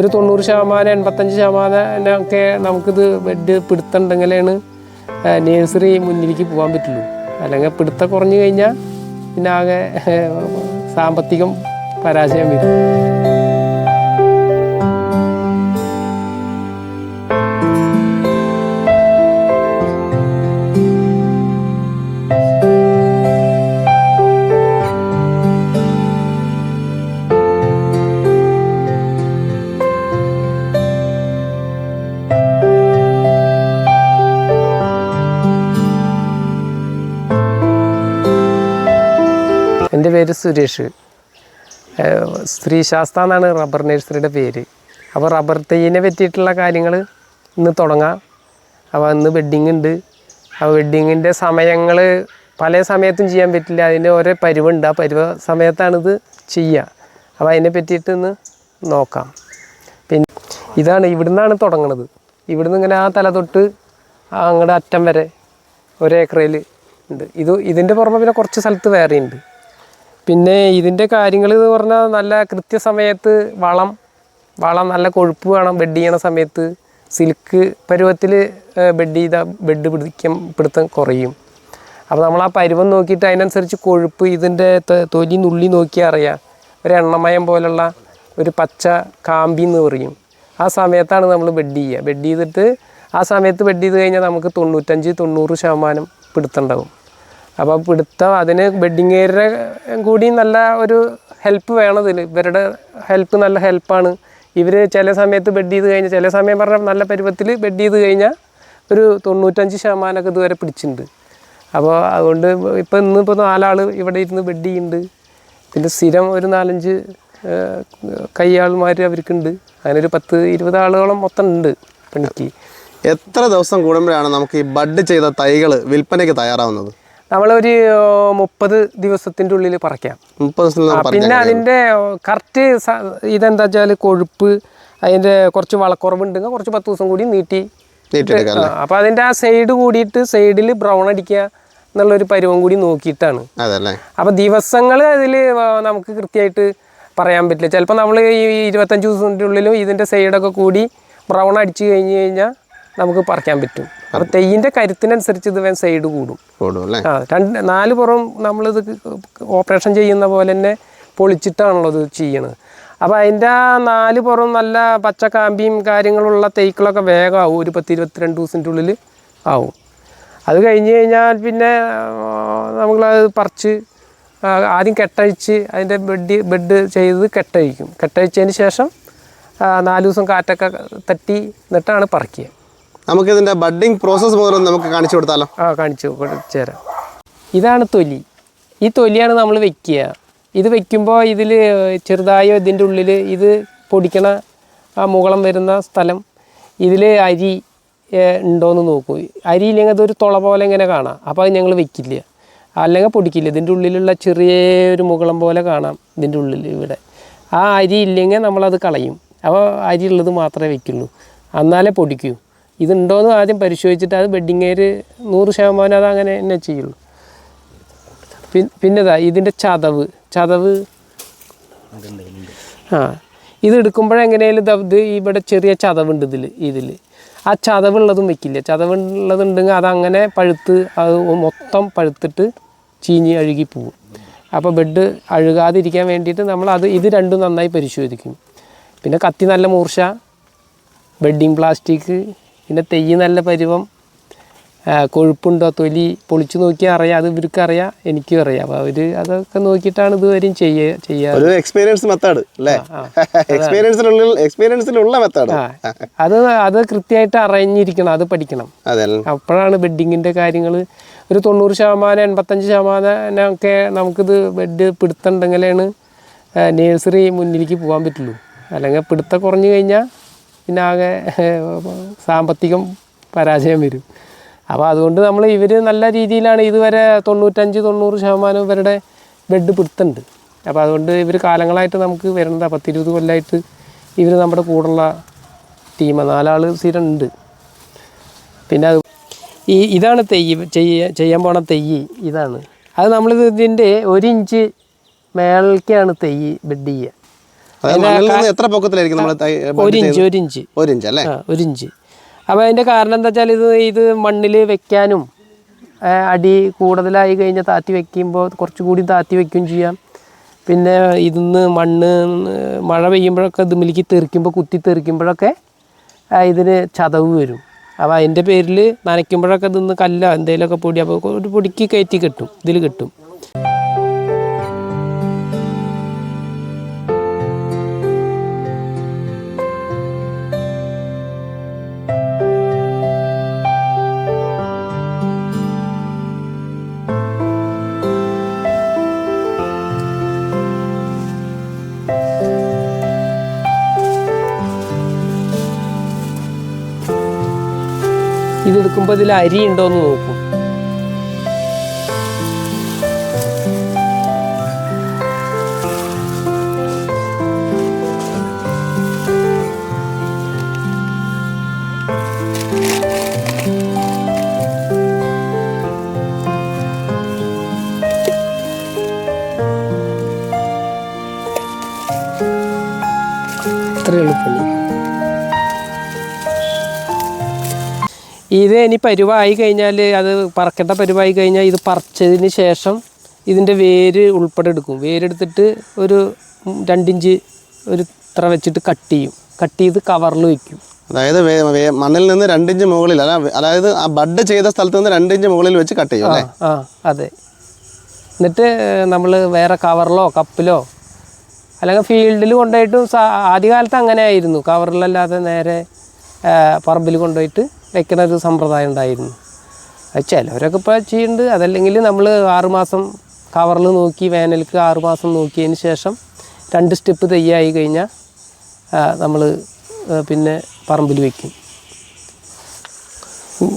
ഒരു തൊണ്ണൂറ് ശതമാനം എൺപത്തഞ്ച് ശതമാനം ഒക്കെ നമുക്കിത് ബെഡ് പിടുത്തുണ്ടെങ്കിലാണ് നേഴ്സറി മുന്നിലേക്ക് പോകാൻ പറ്റുള്ളൂ. അല്ലെങ്കിൽ പിടുത്തം കുറഞ്ഞു കഴിഞ്ഞാൽ പിന്നെ ആകെ സാമ്പത്തികം പരാജയം വരും. എന്റെ പേര് സുരേഷ്. സ്ത്രീ ശാസ്ത്ര എന്നാണ് റബ്ബർ നഴ്സറിയുടെ പേര്. അപ്പോൾ റബ്ബർ തൈയിനെ പറ്റിയിട്ടുള്ള കാര്യങ്ങൾ ഇന്ന് തുടങ്ങാം. അപ്പോൾ ഇന്ന് വെഡ്ഡിങ് ഉണ്ട്. ആ വെഡ്ഡിങ്ങിന്റെ സമയങ്ങൾ പല സമയത്തും ചെയ്യാൻ പറ്റില്ല. അതിന് ഓരോ പരുവുണ്ട്. ആ പരിവ സമയത്താണിത് ചെയ്യുക അപ്പോൾ അതിനെ പറ്റിയിട്ട് ഇന്ന് നോക്കാം. പിന്നെ ഇതാണ് ഇവിടുന്നാണ് തുടങ്ങണത്. ഇവിടുന്ന് ഇങ്ങനെ ആ തല തൊട്ട് അങ്ങോട്ട് അറ്റം വരെ ഒരേക്കറയിൽ ഉണ്ട്. ഇത് ഇതിന്റെ പുറമെ പിന്നെ കുറച്ച് സ്ഥലത്ത് വേറെ ഉണ്ട് പിന്നെ ഇതിന്റെ കാര്യങ്ങൾ എന്ന് പറഞ്ഞാൽ നല്ല കൃത്യസമയത്ത് വളം വളം നല്ല കൊഴുപ്പ് വേണം ബെഡ് ചെയ്യണ സമയത്ത്. സിൽക്ക് പരുവത്തിൽ ബെഡ് ചെയ്ത ബെഡ് പിടിക്കാൻ പിടുത്തം കുറയും. അപ്പോൾ നമ്മൾ ആ പരുവം നോക്കിയിട്ട് അതിനനുസരിച്ച് കൊഴുപ്പ് ഇതിന്റെ തൊലി നുള്ളി നോക്കിയാൽ അറിയാം. ഒരു എണ്ണമയം പോലുള്ള ഒരു പച്ച കാമ്പി എന്ന് പറയും. ആ സമയത്താണ് നമ്മൾ ബെഡ് ചെയ്യുക. ബെഡ് ചെയ്തിട്ട് ആ സമയത്ത് ബെഡ് ചെയ്ത് കഴിഞ്ഞാൽ നമുക്ക് തൊണ്ണൂറ്റഞ്ച് തൊണ്ണൂറ് ശതമാനം പിടുത്തുണ്ടാവും അപ്പോൾ പിടുത്തം അതിന് ബെഡിങ് ഏരിയ കൂടി നല്ല ഒരു ഹെൽപ്പ് വേണം ഇതിൽ ഇവരുടെ ഹെൽപ്പ് നല്ല ഹെൽപ്പാണ് ഇവർ ചില സമയത്ത് ബെഡ് ചെയ്ത് കഴിഞ്ഞാൽ ചില സമയം പറഞ്ഞാൽ നല്ല പരുവത്തിൽ ബെഡ് ചെയ്ത് കഴിഞ്ഞാൽ ഒരു തൊണ്ണൂറ്റഞ്ച് ശതമാനമൊക്കെ ഇതുവരെ പിടിച്ചിട്ടുണ്ട്. അപ്പോൾ അതുകൊണ്ട് ഇപ്പോൾ ഇന്നിപ്പോൾ നാലാൾ ഇവിടെ ഇരുന്ന് ബെഡ് ചെയ്യുന്നുണ്ട്. പിന്നെ സ്ഥിരം ഒരു നാലഞ്ച് കയ്യാൾമാർ അവർക്കുണ്ട്. അങ്ങനെ ഒരു പത്ത് ഇരുപത് ആളുകളും മൊത്തം ഉണ്ട് പണിക്ക്. എത്ര ദിവസം കൂടുമ്പോഴാണ് നമുക്ക് ഈ ബഡ് ചെയ്ത തൈകൾ വിൽപ്പനയ്ക്ക് തയ്യാറാവുന്നത്? നമ്മളൊരു മുപ്പത് ദിവസത്തിന്റെ ഉള്ളിൽ പറിക്കാം. പിന്നെ അതിന്റെ കറക്റ്റ് ഇതെന്താ വെച്ചാൽ കൊഴുപ്പ് അതിന്റെ കുറച്ച് വളക്കുറവുണ്ടെങ്കിൽ കുറച്ച് പത്ത് ദിവസം കൂടി നീട്ടി അപ്പൊ അതിന്റെ ആ സൈഡ് കൂടിയിട്ട് സൈഡിൽ ബ്രൗൺ അടിക്കുക എന്നുള്ളൊരു പരുവം കൂടി നോക്കിയിട്ടാണ്. അപ്പൊ ദിവസങ്ങൾ അതിൽ നമുക്ക് കൃത്യമായിട്ട് പറയാൻ പറ്റില്ല. ചിലപ്പോൾ നമ്മൾ ഈ ഇരുപത്തഞ്ച് ദിവസത്തിന്റെ ഉള്ളിലും ഇതിന്റെ സൈഡൊക്കെ കൂടി ബ്രൗൺ അടിച്ചു കഴിഞ്ഞ് കഴിഞ്ഞാൽ നമുക്ക് പറിക്കാൻ പറ്റും. അപ്പോൾ തെയ്യിന്റെ കരുത്തിനനുസരിച്ച് ഇത് വേണം സൈഡ് കൂടും. കൂടും അല്ലേ? ആ രണ്ട് നാല് പുറം നമ്മളിത് ഓപ്പറേഷൻ ചെയ്യുന്ന പോലെ തന്നെ പൊളിച്ചിട്ടാണല്ലോ ഇത് ചെയ്യണത്. അപ്പോൾ അതിന്റെ ആ നാല് പുറം നല്ല പച്ച കാമ്പിയും കാര്യങ്ങളുള്ള തേക്കുകളൊക്കെ വേഗം ആവും. ഒരു പത്ത് ഇരുപത്തിരണ്ട് ദിവസത്തിന്റെ ഉള്ളിൽ ആവും. അത് കഴിഞ്ഞ് കഴിഞ്ഞാൽ പിന്നെ നമ്മളത് പറിച്ച് ആദ്യം കെട്ടഴിച്ച് അതിന്റെ ബെഡ് ബെഡ് ചെയ്ത് കെട്ടഴിക്കും. കെട്ടഴിച്ചതിന് ശേഷം നാല് ദിവസം കാറ്റൊക്കെ തട്ടി എന്നിട്ടാണ് പറിക്കുക. നമുക്കിതിന്റെ ബഡിങ് പ്രോസസ്സ് മുതൽ നമുക്ക് കാണിച്ചു കൊടുത്താലോ? ആ കാണിച്ചു കാണിച്ചു തരാം ഇതാണ് തൊലി. ഈ തൊലിയാണ് നമ്മൾ വെക്കുക. ഇത് വെക്കുമ്പോൾ ഇതിൽ ചെറുതായ ഇതിന്റെ ഉള്ളിൽ ഇത് പൊടിക്കണ ആ മുകളം വരുന്ന സ്ഥലം ഇതിൽ അരി ഉണ്ടോയെന്ന് നോക്കൂ. അരി ഇല്ലെങ്കിൽ അതൊരു തുള പോലെ ഇങ്ങനെ കാണാം. അപ്പോൾ അത് ഞങ്ങൾ വെക്കില്ല. അല്ലെങ്കിൽ പൊടിക്കില്ല. ഇതിന്റെ ഉള്ളിലുള്ള ചെറിയൊരു മുകളം പോലെ കാണാം ഇതിന്റെ ഉള്ളിൽ ഇവിടെ. ആ അരി ഇല്ലെങ്കിൽ നമ്മളത് കളയും. അപ്പോൾ അരി ഉള്ളത് മാത്രമേ വെക്കുള്ളൂ. എന്നാലേ പൊടിക്കൂ. ഇതുണ്ടോയെന്ന് ആദ്യം പരിശോധിച്ചിട്ട് അത് ബെഡിങ് ഏര് നൂറ് ശതമാനം അത് അങ്ങനെ തന്നെ ചെയ്യുള്ളൂ. പിന്നെതാ ഇതിന്റെ ചതവ്. ചതവ് ആ ഇത് എടുക്കുമ്പോഴെങ്ങനെയാലും ഇത് ഇവിടെ ചെറിയ ചതവുണ്ട് ഇതിൽ ഇതിൽ ആ ചതവുള്ളതും വെക്കില്ല. ചതവുള്ളതുണ്ടെങ്കിൽ അതങ്ങനെ പഴുത്ത് അത് മൊത്തം പഴുത്തിട്ട് ചീഞ്ഞ് അഴുകി പോവും. അപ്പോൾ ബെഡ് അഴുകാതിരിക്കാൻ വേണ്ടിയിട്ട് നമ്മൾ അത് ഇത് രണ്ടും നന്നായി പരിശോധിക്കും. പിന്നെ കത്തി നല്ല മൂർച്ച ബെഡിങ് പ്ലാസ്റ്റിക് പിന്നെ തെയ്യ് നല്ല പരുവം കൊഴുപ്പുണ്ടോ തൊലി പൊളിച്ചു നോക്കിയാൽ അറിയാം അത് ഇവർക്ക് അറിയാം എനിക്കും അറിയാം. അപ്പോൾ അവർ അതൊക്കെ നോക്കിയിട്ടാണ് ഇതുവരെയും ചെയ്യുക ചെയ്യുക ഒരു എക്സ്പീരിയൻസ് മെത്തേഡ് അല്ലേ? എക്സ്പീരിയൻസിനുള്ളിൽ എക്സ്പീരിയൻസിലുള്ള മെത്തേഡ് അത് അത് കൃത്യമായിട്ട് അറിഞ്ഞിരിക്കണം അത് പഠിക്കണം. അപ്പോഴാണ് ബെഡിങ്ങിന്റെ കാര്യങ്ങൾ ഒരു തൊണ്ണൂറ് ശതമാനം എൺപത്തഞ്ച് ശതമാനം ഒക്കെ നമുക്കിത് ബെഡ് പിടുത്തുണ്ടെങ്കിലാണ് നേഴ്സറി മുന്നിലേക്ക് പോകാൻ പറ്റുള്ളൂ. അല്ലെങ്കിൽ പിടുത്തം കുറഞ്ഞു കഴിഞ്ഞാൽ പിന്നെ ആകെ സാമ്പത്തികം പരാജയം വരും. അപ്പോൾ അതുകൊണ്ട് നമ്മൾ ഇവർ നല്ല രീതിയിലാണ് ഇതുവരെ തൊണ്ണൂറ്റഞ്ച് തൊണ്ണൂറ് ശതമാനം ഇവരുടെ ബെഡ് പിടുത്തുണ്ട്. അപ്പോൾ അതുകൊണ്ട് ഇവർ കാലങ്ങളായിട്ട് നമുക്ക് വരുന്നത് പത്തിരുപത് കൊല്ലമായിട്ട് ഇവർ നമ്മുടെ കൂടെയുള്ള ടീമ നാലാൾ സ്ഥിരം ഉണ്ട് പിന്നെ അത് ഈ ഇതാണ് തെയ്യ് ചെയ്യ ചെയ്യാൻ പോണ തെയ്യ് ഇതാണ്. അത് നമ്മളിത് ഇതിന്റെ ഒരു ഇഞ്ച് മേളിലേക്കാണ് തെയ്യ് ബെഡ് ചെയ്യുക എത്ര പൊക്കത്തിലായിരിക്കും ഒരു ഇഞ്ച് ഒരു ഇഞ്ച് ഒരു ഇഞ്ച്. അല്ലേ? ഒരു ഇഞ്ച്. അപ്പോൾ അതിന്റെ കാരണം എന്താ വെച്ചാൽ ഇത് ഇത് മണ്ണിൽ വെക്കാനും അടി കൂടുതലായി കഴിഞ്ഞാൽ താത്തി വെക്കുമ്പോൾ കുറച്ചുകൂടി താത്തി വെക്കുകയും ചെയ്യാം. പിന്നെ ഇതിന്ന് മണ്ണ് മഴ പെയ്യുമ്പോഴൊക്കെ ഇതിമിലേക്ക് തെറിക്കുമ്പോൾ കുത്തി തെറിക്കുമ്പോഴൊക്കെ ഇതിന് ചതവ് വരും. അപ്പോൾ അതിന്റെ പേരിൽ നനയ്ക്കുമ്പോഴൊക്കെ ഇതിന്ന് കല്ല എന്തെങ്കിലുമൊക്കെ പൊടി അപ്പോൾ ഒരു പൊടിക്ക് കയറ്റി കിട്ടും ഇതിൽ കിട്ടും. ഇതെടുക്കുമ്പോൾ ഇതിൽ അരി ഉണ്ടോ എന്ന് നോക്കും. ഇനി പരുവായി കഴിഞ്ഞാൽ അത് പറക്കേണ്ട പരുവായി കഴിഞ്ഞാൽ ഇത് പറിച്ചതിന് ശേഷം ഇതിന്റെ വേര് ഉൾപ്പെടെ എടുക്കും. വേരെടുത്തിട്ട് ഒരു രണ്ടിഞ്ച് ഒരു ഇത്ര വെച്ചിട്ട് കട്ട് ചെയ്യും. കട്ട് ചെയ്ത് കവറിൽ വയ്ക്കും. അതായത് മണ്ണിൽ നിന്ന് രണ്ടിഞ്ച് മുകളിൽ അതായത് ആ ബഡ് ചെയ്ത സ്ഥലത്ത് നിന്ന് രണ്ടിഞ്ച് മുകളിൽ വെച്ച് കട്ട് ചെയ്യും ആ അല്ലേ? ആ അതെ. എന്നിട്ട് നമ്മൾ വേറെ കവറിലോ കപ്പിലോ അല്ലെങ്കിൽ ഫീൽഡിൽ കൊണ്ടുപോയിട്ടും ആദ്യകാലത്ത് അങ്ങനെ ആയിരുന്നു. കവറിലല്ലാതെ നേരെ പറമ്പിൽ കൊണ്ടുപോയിട്ട് വെക്കുന്ന ഒരു സമ്പ്രദായം ഉണ്ടായിരുന്നു. അത് ചിലവരൊക്കെ ഇപ്പോൾ ചെയ്യുന്നുണ്ട്. അതല്ലെങ്കിൽ നമ്മൾ ആറുമാസം കവറിൽ നോക്കി വേനൽക്ക് ആറുമാസം നോക്കിയതിന് ശേഷം രണ്ട് സ്റ്റെപ്പ് തയ്യായി കഴിഞ്ഞാൽ നമ്മൾ പിന്നെ പറമ്പിൽ വയ്ക്കും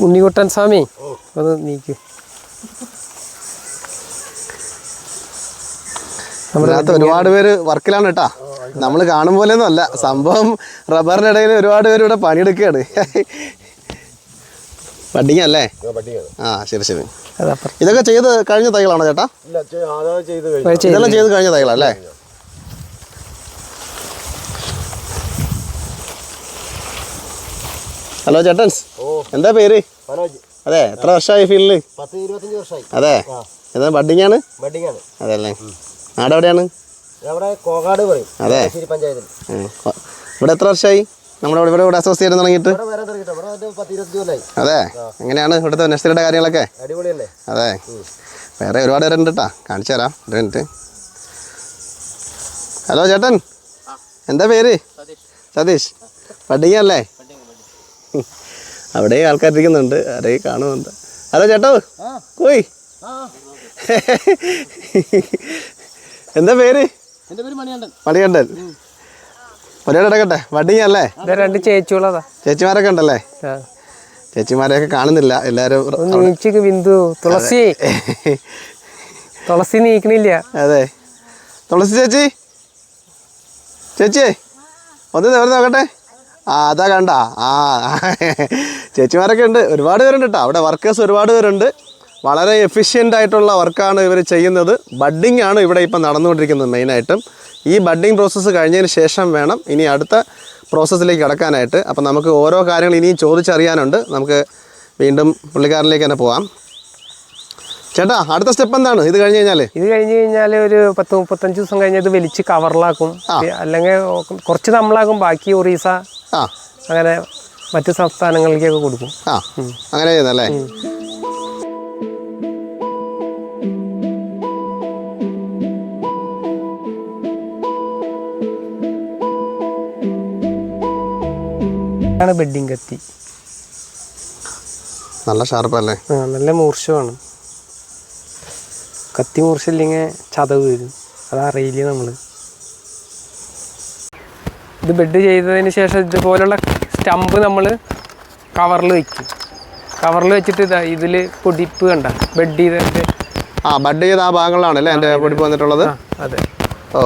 ഉണ്ണിക്കുട്ടൻ സ്വാമി ഒന്ന് നീക്കും. അതിനകത്ത് ഒരുപാട് പേര് വർക്കിലാണ് കേട്ടാ. നമ്മൾ കാണും പോലെയൊന്നും അല്ല. സംഭവം റബ്ബറിനിടയിൽ ഇടയിൽ ഒരുപാട് പേര് ഇവിടെ പണിയെടുക്കുകയാണ്. ബഡിങ് അല്ലേ ആ ശരി ശരി. ഇതൊക്കെ ചെയ്ത് കഴിഞ്ഞ തൈകളാണോ ചേട്ടാ? ഇതെല്ലാം ചെയ്ത് കഴിഞ്ഞ തൈകളല്ലേ ഹലോ ചേട്ടൻസ്. എന്താ പേര്? അതെ എത്ര വർഷമായി ഫീൽഡിൽ അതെ ഇത് ബഡിങ് ആണ് ബഡിങ് ആണ് അതെ അല്ലേ നാട് എവിടെയാണ് അവിടെ കോകാട് പറയും. അതെ. ഇവിടെ എത്ര വർഷമായി? നമ്മുടെ ഇവിടെ ഇവിടെ അസോസിയേറ്റ് തുടങ്ങിയിട്ട്? അതെ? എങ്ങനെയാണ് ഇവിടുത്തെ നഴ്സറിയുടെ കാര്യങ്ങളൊക്കെ? അതെ. വേറെ ഒരുപാട് പേരുണ്ട് കേട്ടാ കാണിച്ചു തരാം. ഒരു മിനിറ്റ് ഹലോ ചേട്ടൻ. എന്താ പേര്? സതീഷ്. പഠിക്കല്ലേ അല്ലേ അവിടെ ആൾക്കാർ ഇരിക്കുന്നുണ്ട് ആരെയും കാണുന്നുണ്ട്. ഹലോ ചേട്ടോ. കോയി എന്താ പേര്? മണിയണ്ടൻ മണികണ്ഠൻ. പരിപാടി എടുക്കട്ടെ വടിയല്ലേ രണ്ട് ചേച്ചിളാ ചേച്ചിമാരൊക്കെ ഉണ്ടല്ലേ. ചേച്ചിമാരെയൊക്കെ കാണുന്നില്ല എല്ലാരും ബിന്ദു തുളസി. തുളസി നീക്കണില്ല. അതെ. തുളസി ചേച്ചി? ചേച്ചിയെ ഒന്ന് നേരെ നോക്കട്ടെ? ആ അതാ കണ്ട. ആ ചേച്ചിമാരൊക്കെ ഉണ്ട് ഒരുപാട് പേരുണ്ട് കേട്ടോ അവിടെ വർക്കേഴ്സ് ഒരുപാട് പേരുണ്ട്. വളരെ എഫിഷ്യന്റ് ആയിട്ടുള്ള വർക്കാണ് ഇവർ ചെയ്യുന്നത്. ബഡ്ഡിംഗ് ആണ് ഇവിടെ ഇപ്പം നടന്നുകൊണ്ടിരിക്കുന്നത് മെയിനായിട്ടും ഈ ബഡ്ഡിങ് പ്രോസസ്സ് കഴിഞ്ഞതിന് ശേഷം വേണം ഇനി അടുത്ത പ്രോസസ്സിലേക്ക് കടക്കാനായിട്ട്. അപ്പം നമുക്ക് ഓരോ കാര്യങ്ങൾ ഇനിയും ചോദിച്ചറിയാനുണ്ട്. നമുക്ക് വീണ്ടും പുള്ളിക്കാരനിലേക്ക് തന്നെ പോകാം ചേട്ടാ അടുത്ത സ്റ്റെപ്പ് എന്താണ്? ഇത് കഴിഞ്ഞ് കഴിഞ്ഞാൽ ഇത് കഴിഞ്ഞ് കഴിഞ്ഞാൽ ഒരു പത്ത് മുപ്പത്തഞ്ച് ദിവസം കഴിഞ്ഞ് ഇത് വലിച്ച് കവറിലാക്കും. അല്ലെങ്കിൽ കുറച്ച് നമ്മളാക്കും ബാക്കി ഒറീസ ആ. അങ്ങനെ മറ്റ് സംസ്ഥാനങ്ങളിലേക്കൊക്കെ കൊടുക്കും. ആ. അങ്ങനെ ചെയ്യുന്നല്ലേ ആണ് ബെഡിങ് കത്തി നല്ല ഷാർപ്പല്ലേ? ആ നല്ല മൂർച്ചമാണ് കത്തി മൂർച്ച ഇല്ലെങ്കിൽ ചതവ് വരും. അതറിയില്ല നമ്മൾ ഇത് ബെഡ് ചെയ്തതിന് ശേഷം ഇതുപോലുള്ള സ്റ്റമ്പ് നമ്മൾ കവറിൽ വയ്ക്കും കവറിൽ വെച്ചിട്ട് ഇതാ ഇതിൽ പൊടിപ്പ് കണ്ട ബെഡ് ചെയ്തതിന്റെ ആ ബഡ് ചെയ്ത ആ ഭാഗങ്ങളിലാണല്ലേ എന്റെ പൊടിപ്പ് വന്നിട്ടുള്ളത്? അതെ. ഓ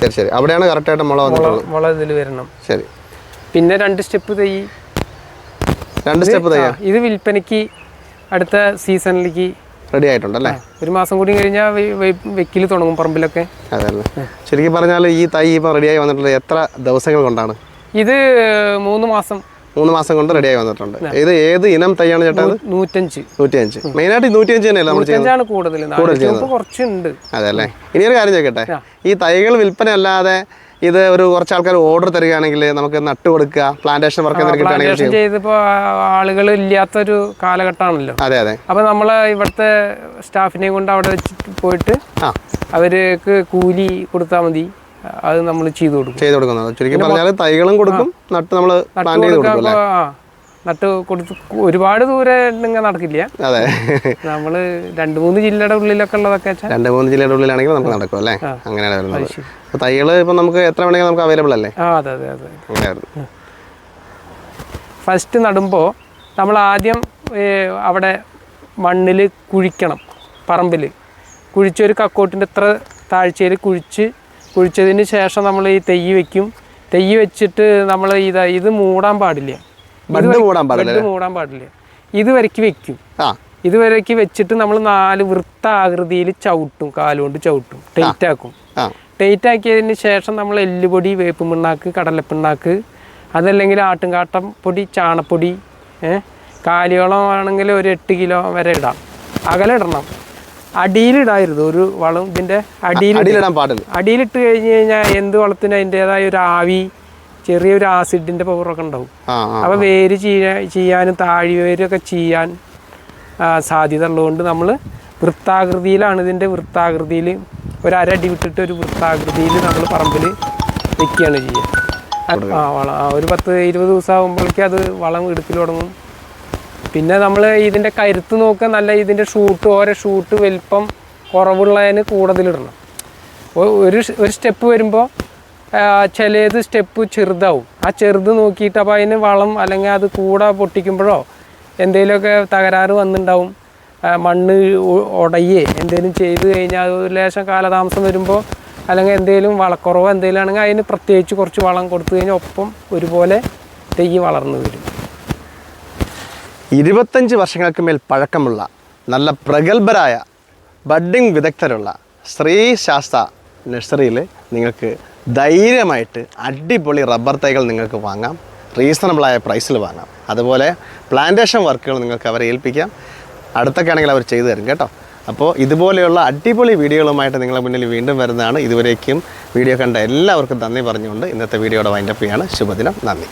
ശരി ശരി. അവിടെയാണ് കറക്റ്റായിട്ട് ആയിട്ട് മുള വന്നിട്ടുള്ളത്. മുള ഇതിൽ വരണം. ശരി. പിന്നെ രണ്ട് സ്റ്റെപ്പ് തൈ രണ്ട് സ്റ്റെപ്പ് തയ്യാ ഇത്. വിൽപ്പനയ്ക്ക് അടുത്ത സീസണിലേക്ക് റെഡി ആയിട്ടുണ്ടല്ലേ? ഒരു മാസം കൂടി കഴിഞ്ഞാൽ വെക്കിൽ തുടങ്ങും പറമ്പിലൊക്കെ. അതല്ലേ ശരിക്കും പറഞ്ഞാൽ ഈ തൈ ഇപ്പം റെഡിയായി വന്നിട്ടുള്ളത് എത്ര ദിവസങ്ങൾ കൊണ്ടാണ്? ഇത് മൂന്ന് മാസം. മൂന്ന് മാസം കൊണ്ട് റെഡിയായി വന്നിട്ടുണ്ട്. ഇത് ഏത് ഇനം തൈയാണ് ചേട്ടാ നൂറ്റഞ്ച്. നൂറ്റിയഞ്ച് മെയിനായിട്ട് നൂറ്റിയഞ്ച് തന്നെയാണ് നമ്മൾ ചെയ്യുന്നത്? കൂടുതൽ. നാനൂറ്റി കുറച്ചുണ്ട്. അതെ അല്ലേ ഇനിയൊരു കാര്യം ചോദിക്കട്ടെ? ഈ തൈകൾ വിൽപ്പന അല്ലാതെ ഇത് ഒരു കുറച്ച് ആൾക്കാർ ഓർഡർ തരികയാണെങ്കിൽ നമുക്ക് നട്ട് കൊടുക്കുക പ്ലാന്റേഷൻ വർക്ക് ചെയ്തിപ്പോ ആളുകൾ ഇല്ലാത്തൊരു കാലഘട്ടമാണല്ലോ. അതെ അതെ. അപ്പൊ നമ്മൾ ഇവിടുത്തെ സ്റ്റാഫിനെയും കൊണ്ട് അവിടെ വെച്ചിട്ട് പോയിട്ട് അവർക്ക് കൂലി കൊടുത്താൽ മതി. അത് നമ്മൾ ചെയ്തു കൊടുക്കും. ചെയ്ത് കൊടുക്കുന്നത്. ചുരുക്കി പറഞ്ഞാൽ തൈകളും കൊടുക്കും നട്ട് നമ്മൾ പ്ലാന്റ് ചെയ്ത് കൊടുക്കും നട്ട് കൊടുത്ത് ഒരുപാട് ദൂരെ നടക്കില്ല. അതെ. നമ്മൾ രണ്ട് മൂന്ന് ജില്ലയുടെ ഉള്ളിലൊക്കെ ഉള്ളതൊക്കെ രണ്ട് മൂന്ന് ജില്ലയുടെ ഉള്ളിലാണെങ്കിൽ നമുക്ക് നടക്കും അല്ലേ? അങ്ങനെയാണ് വരുന്നത്. തൈകൾ ഇപ്പൊ നമുക്ക് എത്ര വേണമെങ്കിൽ നമുക്ക് അവൈലബിൾ അല്ലേ? അതെ അതെ അതെ. അങ്ങനെയായിരുന്നു. ഫസ്റ്റ് നടുമ്പോൾ നമ്മൾ ആദ്യം അവിടെ മണ്ണിൽ കുഴിക്കണം പറമ്പിൽ കുഴിച്ചൊരു കക്കോട്ടിന്റെ ഇത്ര താഴ്ചയിൽ കുഴിച്ച് കുഴിച്ചതിന് ശേഷം നമ്മൾ ഈ തെയ്യ് വെക്കും. തെയ്യ് വെച്ചിട്ട് നമ്മൾ ഇത് ഇത് മൂടാൻ പാടില്ല. ബഡ് മൂടാൻ പാടില്ല ഇത് മൂടാൻ പാടില്ല. ഇത് വരയ്ക്ക് വെക്കും ഇതുവരയ്ക്ക് ഇത് വരയ്ക്ക് വെച്ചിട്ട് നമ്മൾ നാല് വൃത്താകൃതിയിൽ ചവിട്ടും കാലുകൊണ്ട് ചവിട്ടും. ടൈറ്റ് ആക്കും. ടൈറ്റ് ആക്കിയതിന് ശേഷം നമ്മൾ എല്ലുപൊടി വേപ്പ് പിണ്ണാക്ക് കടലപ്പിണ്ണാക്ക് അതല്ലെങ്കിൽ ആട്ടുംകാട്ടം പൊടി ചാണപ്പൊടി ഏഹ് കാലിയോളം ആണെങ്കിൽ ഒരു എട്ട് കിലോ വരെ ഇടാം. അകലെ ഇടണം അടിയിലിടായിരുന്നു. ഒരു വളം ഇതിന്റെ അടിയിൽ അടിയിലിടാൻ പാടില്ല. അടിയിലിട്ട് കഴിഞ്ഞ് കഴിഞ്ഞാൽ എന്ത് വളത്തിനും അതിന്റെതായ ഒരു ആവി ചെറിയൊരു ആസിഡിന്റെ പവറൊക്കെ ഉണ്ടാവും. അപ്പോൾ വേര് ചെയ്യാ ചെയ്യാനും താഴി വേരൊക്കെ ചെയ്യാൻ സാധ്യത ഉള്ളതുകൊണ്ട് നമ്മൾ വൃത്താകൃതിയിലാണ് ഇതിന്റെ വൃത്താകൃതിയിൽ ഒരു അരടി വിട്ടിട്ട് ഒരു വൃത്താകൃതിയിൽ നമ്മൾ പറമ്പിൽ വെക്കുകയാണ് ചെയ്യുക ആ വളം ഒരു പത്ത് ഇരുപത് ദിവസം ആകുമ്പോഴേക്കും അത് വളം എടുക്കൽ തുടങ്ങും. പിന്നെ നമ്മൾ ഇതിന്റെ കരുത്ത് നോക്കുക നല്ല ഇതിന്റെ ഷൂട്ട് ഓരോ ഷൂട്ട് വലിപ്പം കുറവുള്ളതിന് കൂടുതലിടണം ഒരു ഒരു സ്റ്റെപ്പ് വരുമ്പോൾ ചിലത് സ്റ്റെപ്പ് ചെറുതാവും. ആ ചെറുത് നോക്കിയിട്ട് അപ്പോൾ അതിന് വളം അല്ലെങ്കിൽ അത് കൂടെ പൊട്ടിക്കുമ്പോഴോ എന്തെങ്കിലുമൊക്കെ തകരാറ് വന്നിട്ടുണ്ടാവും മണ്ണ് ഉടയേ എന്തെങ്കിലും ചെയ്ത് കഴിഞ്ഞാൽ ഒരു ലേശം കാലതാമസം വരുമ്പോൾ അല്ലെങ്കിൽ എന്തെങ്കിലും വളക്കുറവോ എന്തെങ്കിലും ആണെങ്കിൽ അതിന് പ്രത്യേകിച്ച് കുറച്ച് വളം കൊടുത്തു കഴിഞ്ഞാൽ ഒപ്പം ഒരുപോലെ തെയ്യ് വളർന്നു വരും. ഇരുപത്തഞ്ച് വർഷങ്ങൾക്ക് മേൽ പഴക്കമുള്ള നല്ല പ്രഗത്ഭരായ ബഡ്ഡിംഗ് വിദഗ്ധരുള്ള ശ്രീ ശാസ്ത നഴ്സറിയിൽ നിങ്ങൾക്ക് ധൈര്യമായിട്ട് അടിപൊളി റബ്ബർ തൈകൾ നിങ്ങൾക്ക് വാങ്ങാം. റീസണബിളായ പ്രൈസിൽ വാങ്ങാം. അതുപോലെ പ്ലാന്റേഷൻ വർക്കുകൾ നിങ്ങൾക്ക് അവരെ ഏൽപ്പിക്കാം. അടുത്തൊക്കെ ആണെങ്കിൽ അവർ ചെയ്തു തരും കേട്ടോ. അപ്പോൾ ഇതുപോലെയുള്ള അടിപൊളി വീഡിയോകളുമായിട്ട് നിങ്ങളുടെ മുന്നിൽ വീണ്ടും വരുന്നതാണ്. ഇതുവരേക്കും വീഡിയോ കണ്ട എല്ലാവർക്കും നന്ദി പറഞ്ഞുകൊണ്ട് ഇന്നത്തെ വീഡിയോയുടെ വൈൻഡപ്പ് ചെയ്യാണ് ശുഭദിനം. നന്ദി.